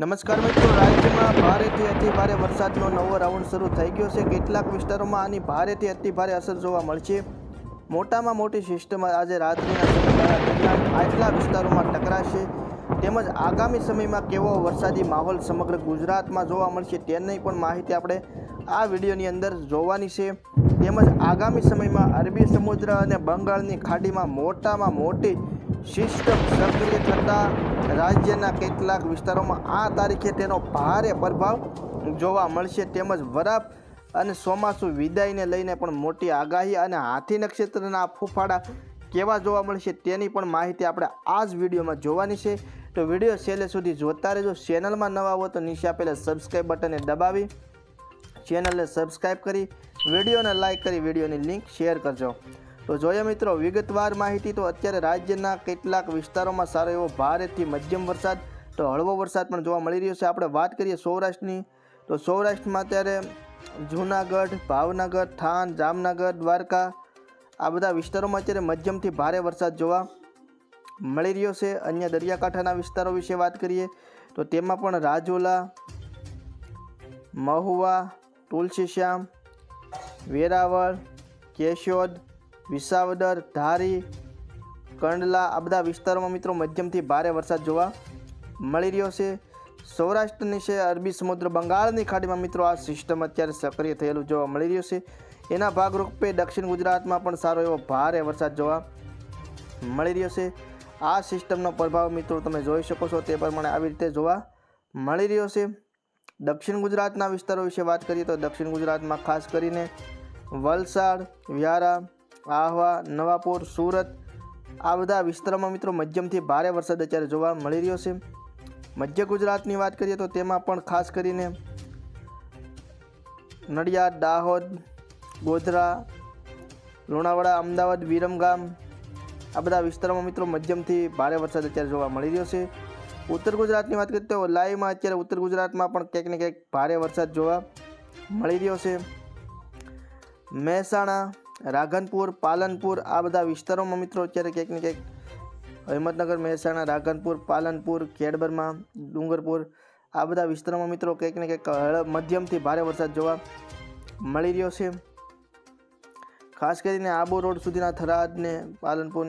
નમસ્કાર મિત્રો, રાજ્યમાં ભારેથી અતિ ભારે વરસાદનો નવો રાઉન્ડ શરૂ થઈ ગયો છે. કેટલાક વિસ્તારોમાં આની ભારેથી અતિ ભારે અસર જોવા મળશે. મોટામાં મોટી સિસ્ટમ આજે રાત્રિના આટલા વિસ્તારોમાં ટકરાશે. તેમજ આગામી સમયમાં કેવો વરસાદી માહોલ સમગ્ર ગુજરાતમાં જોવા મળશે તેની પણ માહિતી આપણે આ વિડીયોની અંદર જોવાની છે. તેમજ આગામી સમયમાં અરબી સમુદ્ર અને બંગાળની ખાડીમાં મોટામાં મોટી સિસ્ટમ સક્રિય થતાં રાજ્યના કેટલાક વિસ્તારોમાં આ તારીખે તેનો ભારે પ્રભાવ જોવા મળશે. તેમજ વરાપ અને ચોમાસું વિદાયને લઈને પણ મોટી આગાહી અને હાથી નક્ષત્રના ફૂફાડા કેવા જોવા મળશે તેની પણ માહિતી આપણે આ જ વિડીયોમાં જોવાની છે. તો વીડિયો છેલ્લે સુધી જોતા રહેજો. ચેનલમાં નવા હો તો નીચે પહેલાં સબસ્ક્રાઈબ બટનને દબાવી, ચેનલને સબસ્ક્રાઈબ કરી, વિડીયોને લાઇક કરી, વિડીયોની લિંક શેર કરજો. તો જોઈએ મિત્રો, વિગતવાર માહિતી તો અત્યારે રાજ્યના કેટલાક વિસ્તારોમાં સારો એવો ભારેથી મધ્યમ વરસાદ તો હળવો વરસાદ પણ જોવા મળી રહ્યો છે. આપણે વાત કરીએ સૌરાષ્ટ્રની, તો સૌરાષ્ટ્રમાં અત્યારે જૂનાગઢ, ભાવનગર, થાન, જામનગર, દ્વારકા આ બધા વિસ્તારોમાં અત્યારે મધ્યમથી ભારે વરસાદ જોવા મળી રહ્યો છે. અન્ય દરિયાકાંઠાના વિસ્તારો વિશે વાત કરીએ તો તેમાં પણ રાજોલા, મહુવા તુલસીશ્યામ વેરાવળ, કેશોદ વિસાવદર, ધારી, કંડલા આ બધા વિસ્તારોમાં મિત્રો મધ્યમથી ભારે વરસાદ જોવા મળી રહ્યો છે. સૌરાષ્ટ્રની છે, અરબી સમુદ્ર, બંગાળની ખાડીમાં મિત્રો આ સિસ્ટમ અત્યારે સક્રિય થયેલું જોવા મળી રહ્યું છે. એના ભાગરૂપે દક્ષિણ ગુજરાતમાં પણ સારો એવો ભારે વરસાદ જોવા મળી રહ્યો છે. આ સિસ્ટમનો પ્રભાવ મિત્રો તમે જોઈ શકો છો, તે પ્રમાણે આવી રીતે જોવા મળી રહ્યો છે. દક્ષિણ ગુજરાતના વિસ્તારો વિશે વાત કરીએ તો દક્ષિણ ગુજરાતમાં ખાસ કરીને વલસાડ, વ્યારા આહવા, નવાપુર, સુરત, આ બધા વિસ્તારોમાં મિત્રો મધ્યમથી ભારે વરસાદ અત્યારે જોવા મળી રહ્યો છે. મધ્ય ગુજરાતની વાત કરીએ તો તેમાં પણ ખાસ કરીને નડિયાદ, દાહોદ, ગોધરા, લુણાવાડા, અમદાવાદ, વિરમગામ, આ બધા વિસ્તારોમાં મિત્રો મધ્યમથી ભારે વરસાદ અત્યારે જોવા મળી રહ્યો છે. ઉત્તર ગુજરાતની વાત કરીએ તો લાઈવમાં અત્યારે ઉત્તર ગુજરાતમાં પણ ક્યાંક ને ક્યાંક ભારે વરસાદ જોવા મળી રહ્યો છે. મહેસાણા રાધનપુર પાલનપુર આ બધા વિસ્તારોમાં મિત્રો અત્યારે ક્યાંક ને ક્યાંક હિંમતનગર મહેસાણા રાધનપુર પાલનપુર, ખેડબરમાં, ડુંગરપુર આ બધા વિસ્તારોમાં મિત્રો ક્યાંક ને ક્યાંક મધ્યમથી ભારે વરસાદ જોવા મળી રહ્યો છે. ખાસ કરીને આબુ રોડ સુધીના થરાદને પાલનપુર